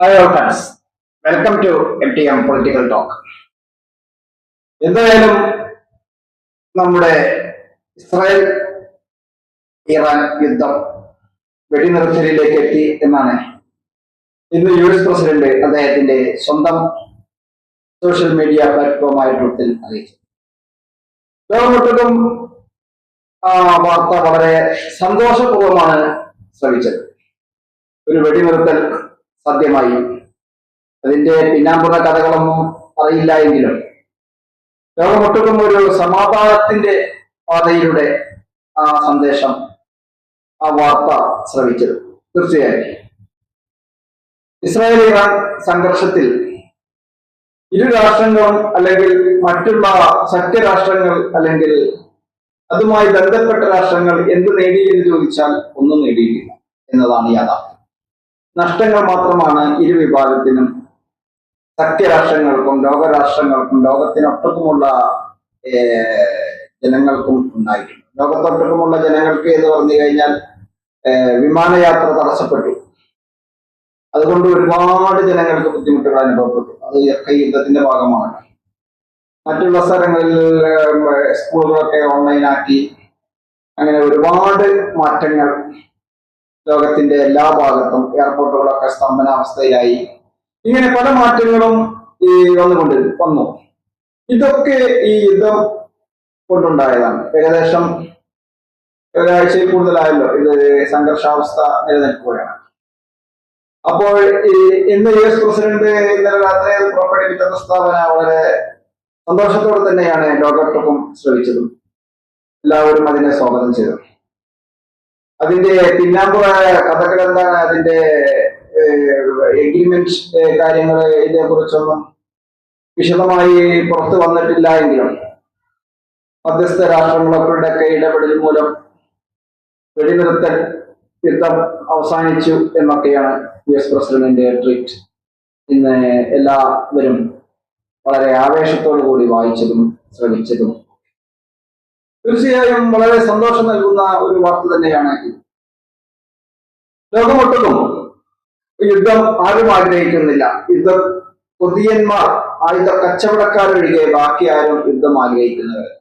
Hello friends welcome to M T M political talk എന്തായാലും നമ്മുടെ Israel Iran യുദ്ധം വെടിനിർത്തലിലേക്ക് എത്തി എന്നാണ് ഇന്ന് യു എസ് പ്രസിഡന്റ് അദ്ദേഹത്തിന്റെ സ്വന്തം സോഷ്യൽ മീഡിയ പ്ലാറ്റ്ഫോമായ ട്വിറ്ററിൽ അറിയിച്ചു ലോകമൊട്ടും ആ വാർത്ത വളരെ സന്തോഷപൂർവമാണ് ശ്രമിച്ചത് ഒരു വെടിനിർത്തൽ സത്യമായി അതിന്റെ പിന്നാമ്പുറ കഥകളൊന്നും അറിയില്ല എങ്കിലും ലോകമൊട്ടുക്കും ഒരു സമാധാനത്തിന്റെ പാതയിലൂടെ ആ സന്ദേശം ആ വാർത്ത ശ്രവിച്ചത്. തീർച്ചയായും ഇസ്രായേൽ ഇറാൻ സംഘർഷത്തിൽ ഇരു രാഷ്ട്രങ്ങളും അല്ലെങ്കിൽ മറ്റുള്ള സഖ്യരാഷ്ട്രങ്ങൾ അല്ലെങ്കിൽ അതുമായി ബന്ധപ്പെട്ട രാഷ്ട്രങ്ങൾ എന്ത് നേടി എന്ന് ചോദിച്ചാൽ ഒന്നും നേടിയിട്ടില്ല എന്നതാണ് യാഥാർത്ഥ്യം. നഷ്ടങ്ങൾ മാത്രമാണ് ഇരു വിഭാഗത്തിനും സഖ്യരാഷ്ട്രങ്ങൾക്കും ലോകരാഷ്ട്രങ്ങൾക്കും ലോകത്തിനൊട്ടക്കുമുള്ള ജനങ്ങൾക്കും ഉണ്ടായിട്ടുണ്ട്. ലോകത്തൊട്ടക്കുമുള്ള ജനങ്ങൾക്ക് എന്ന് പറഞ്ഞു കഴിഞ്ഞാൽ വിമാനയാത്ര തടസ്സപ്പെട്ടു. അതുകൊണ്ട് ഒരുപാട് ജനങ്ങൾക്ക് ബുദ്ധിമുട്ടുകൾ അനുഭവപ്പെട്ടു. അത് ഒക്കെ യുദ്ധത്തിന്റെ ഭാഗമാണ്. മറ്റുള്ള സ്ഥലങ്ങളിൽ സ്കൂളുകളൊക്കെ ഓൺലൈനാക്കി. അങ്ങനെ ഒരുപാട് മാറ്റങ്ങൾ ലോകത്തിന്റെ എല്ലാ ഭാഗത്തും എയർപോർട്ടുകളൊക്കെ സ്തംഭനാവസ്ഥയിലായി. ഇങ്ങനെ പല മാറ്റങ്ങളും ഈ വന്നുകൊണ്ട് വന്നു. ഇതൊക്കെ ഈ യുദ്ധം കൊണ്ടുണ്ടായതാണ്. ഏകദേശം ഒരാഴ്ചയിൽ കൂടുതലായല്ലോ ഇത് സംഘർഷാവസ്ഥ നിലനിൽക്കുകയാണ്. അപ്പോൾ ഈ ഇന്ന് യു എസ് പ്രസിഡന്റ് ഇന്നലെ രാത്രി പുറപ്പെടുവിച്ച പ്രസ്താവന വളരെ സന്തോഷത്തോടെ തന്നെയാണ് ലോകത്തൊപ്പം ശ്രമിച്ചതും എല്ലാവരും അതിനെ സ്വാഗതം ചെയ്തു. അതിന്റെ പിന്നാമ്പുകളായ കഥകൾ എന്താണ്? അതിന്റെ എഗ്രിമെന്റ് കാര്യങ്ങൾ ഇതിനെ കുറിച്ചൊന്നും വിശദമായി പുറത്തു വന്നിട്ടില്ല എങ്കിലും മധ്യസ്ഥ രാഷ്ട്രങ്ങളൊക്കെ ഇടപെടൽ മൂലം വെടിനിർത്തൽ യുദ്ധം അവസാനിച്ചു എന്നൊക്കെയാണ് യു എസ് പ്രസിഡന്റിന്റെ ട്വീറ്റ്. ഇന്ന് എല്ലാവരും വളരെ ആവേശത്തോടു കൂടി വായിച്ചതും ശ്രമിച്ചതും തീർച്ചയായും വളരെ സന്തോഷം നൽകുന്ന ഒരു വാർത്ത തന്നെയാണ് ഇത്. ലോകമൊട്ടുക്കും യുദ്ധം ആരും ആഗ്രഹിക്കുന്നില്ല. യുദ്ധം കൊതിയന്മാർ ആയുധ കച്ചവടക്കാരൊഴികെ ബാക്കി ആരും യുദ്ധം ആഗ്രഹിക്കുന്നവർ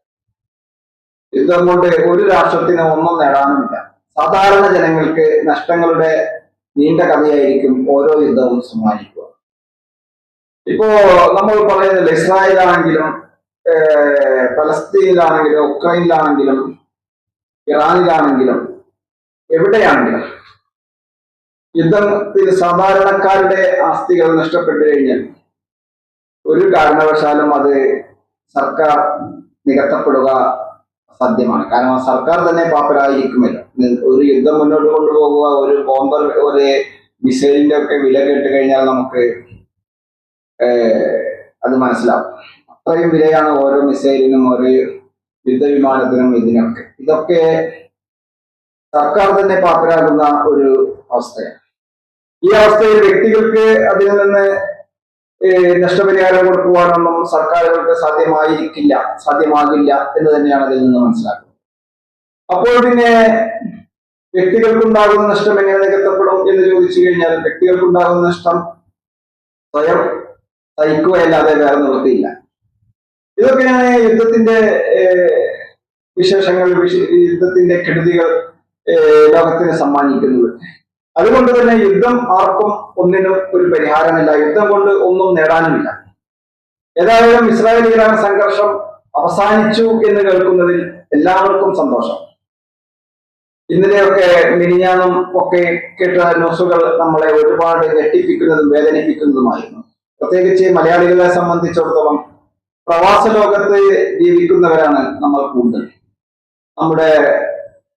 യുദ്ധം കൊണ്ട് ഒരു രാഷ്ട്രത്തിന് ഒന്നും നേടാനുമില്ല. സാധാരണ ജനങ്ങൾക്ക് നഷ്ടങ്ങളുടെ നീണ്ട കഥയായിരിക്കും ഓരോ യുദ്ധവും സമ്മാനിക്കുക. ഇപ്പോ നമ്മൾ പറയുന്നില്ല ഇസ്രായേലാണെങ്കിലും പലസ്തീനിലാണെങ്കിലും ഉക്രൈനിലാണെങ്കിലും ഇറാനിലാണെങ്കിലും എവിടെയാണെങ്കിലും യുദ്ധത്തിൽ സാധാരണക്കാരുടെ ആസ്തികൾ നഷ്ടപ്പെട്ടു കഴിഞ്ഞാൽ ഒരു കാരണവശാലും അത് സർക്കാർ നികത്തപ്പെടുക സാധ്യമാണ് കാരണം സർക്കാർ തന്നെ പാപ്പരായിരിക്കുമല്ലോ. ഒരു യുദ്ധം മുന്നോട്ട് കൊണ്ടുപോകുക ഒരു ബോംബർ ഒരു മിസൈലിന്റെ ഒക്കെ വില കേട്ട് കഴിഞ്ഞാൽ നമുക്ക് അത് മനസ്സിലാവും. അത്രയും വിലയാണ് ഓരോ മിസൈലിനും ഓരോ യുദ്ധവിമാനത്തിനും ഇതിനൊക്കെ. ഇതൊക്കെ സർക്കാർ തന്നെ പാപ്പരാകുന്ന ഒരു അവസ്ഥയാണ്. ഈ അവസ്ഥയിൽ വ്യക്തികൾക്ക് അതിൽ നിന്ന് നഷ്ടപരിഹാരം കൊടുക്കുവാനൊന്നും സർക്കാരുകൾക്ക് സാധ്യമായിരിക്കില്ല സാധ്യമാകില്ല എന്ന് തന്നെയാണ് അതിൽ നിന്ന് മനസ്സിലാക്കുന്നത്. അപ്പോൾ പിന്നെ വ്യക്തികൾക്കുണ്ടാകുന്ന നഷ്ടം എങ്ങനെ നികത്തപ്പെടും എന്ന് ചോദിച്ചു കഴിഞ്ഞാൽ വ്യക്തികൾക്കുണ്ടാകുന്ന നഷ്ടം സ്വയം സഹിക്കുകയല്ലാതെ വേറെ നിവൃത്തിയില്ല. ഇതൊക്കെയാണ് യുദ്ധത്തിന്റെ വിശേഷങ്ങൾ യുദ്ധത്തിന്റെ കെടുതികൾ ലോകത്തിന് സമ്മാനിക്കുന്നത്. അതുകൊണ്ട് തന്നെ യുദ്ധം ആർക്കും ഒന്നിനും ഒരു പരിഹാരമില്ല. യുദ്ധം കൊണ്ട് ഒന്നും നേടാനുമില്ല. ഏതായാലും ഇസ്രായേൽ ഇറാൻ സംഘർഷം അവസാനിച്ചു എന്ന് കേൾക്കുന്നതിൽ എല്ലാവർക്കും സന്തോഷം. ഇന്നലെയൊക്കെ മിനിഞ്ഞാന്നും ഒക്കെ കേട്ട ന്യൂസുകൾ നമ്മളെ ഒരുപാട് ഞെട്ടിപ്പിക്കുന്നതും വേദനിപ്പിക്കുന്നതുമായിരുന്നു. പ്രത്യേകിച്ച് മലയാളികളെ സംബന്ധിച്ചിടത്തോളം പ്രവാസ ലോകത്ത് ജീവിക്കുന്നവരാണ് നമ്മൾ കൂടുതൽ. നമ്മുടെ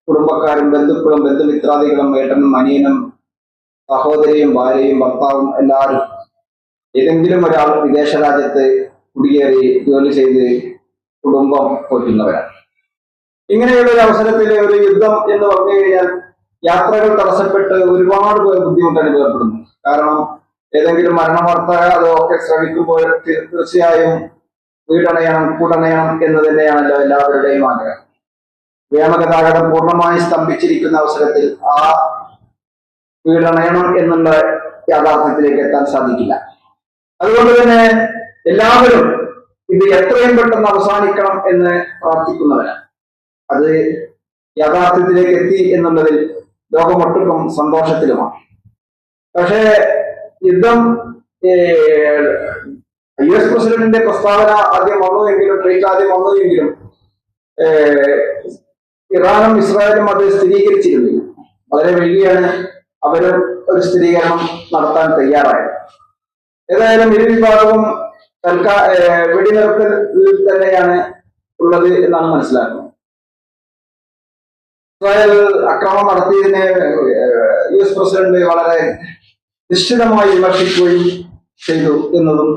കുടുംബക്കാരും ബന്ധുക്കളും ബന്ധുമിത്രാദികളും ഏട്ടനും അനിയനും സഹോദരിയും ഭാര്യയും ഭർത്താവും എല്ലാവരും ഏതെങ്കിലും ഒരാൾ വിദേശ രാജ്യത്ത് കുടിയേറി ജോലി ചെയ്ത് കുടുംബം പോറ്റുന്നവരാണ് ഇങ്ങനെയുള്ള ഒരു അവസരത്തിൽ ഒരു യുദ്ധം എന്ന് പറഞ്ഞു കഴിഞ്ഞാൽ യാത്രകൾ തടസ്സപ്പെട്ട് ഒരുപാട് പേർ ബുദ്ധിമുട്ട് അനുഭവപ്പെടുന്നു. കാരണം ഏതെങ്കിലും മരണവാർത്ത ഒക്കെ ശ്രമിക്കുമ്പോൾ തീർച്ചയായും വീടണയണം കൂടണയണം എന്ന് തന്നെയാണല്ലോ എല്ലാവരുടെയും ആഗ്രഹം. വ്യോമഗതാഗതം പൂർണമായി സ്തംഭിച്ചിരിക്കുന്ന അവസരത്തിൽ ആ വീടണയണം എന്നുള്ള യാഥാർത്ഥ്യത്തിലേക്ക് എത്താൻ സാധിക്കില്ല. അതുകൊണ്ട് തന്നെ എല്ലാവരും ഇത് എത്രയും പെട്ടെന്ന് അവസാനിക്കണം എന്ന് പ്രാർത്ഥിക്കുന്നവരാണ്. അത് യാഥാർത്ഥ്യത്തിലേക്ക് എത്തി എന്നുള്ളതിൽ ലോകമൊട്ടുക്കും സന്തോഷത്തിലുമാണ്. പക്ഷേ യുദ്ധം യു എസ് പ്രസിഡന്റിന്റെ പ്രസ്താവന ആദ്യം വന്നുവെങ്കിലും ട്രീറ്റ് ആദ്യം വന്നുവെങ്കിലും എങ്കിലും ഇറാനും ഇസ്രായേലും അത് സ്ഥിരീകരിച്ചിരുന്നില്ല. വളരെ വലിയാണ് അവരും ഒരു സ്ഥിരീകരണം നടത്താൻ തയ്യാറായത്. ഏതായാലും ഇരു വിഭാഗവും തൽക്കാ വെടിനിർത്തൽ തന്നെയാണ് ഉള്ളത് എന്നാണ് മനസ്സിലാക്കുന്നത്. ഇസ്രായേൽ അക്രമം നടത്തിയതിനെ യു എസ് പ്രസിഡന്റ് വളരെ നിശ്ചിതമായി വിമർശിക്കുകയും ചെയ്തു എന്നതും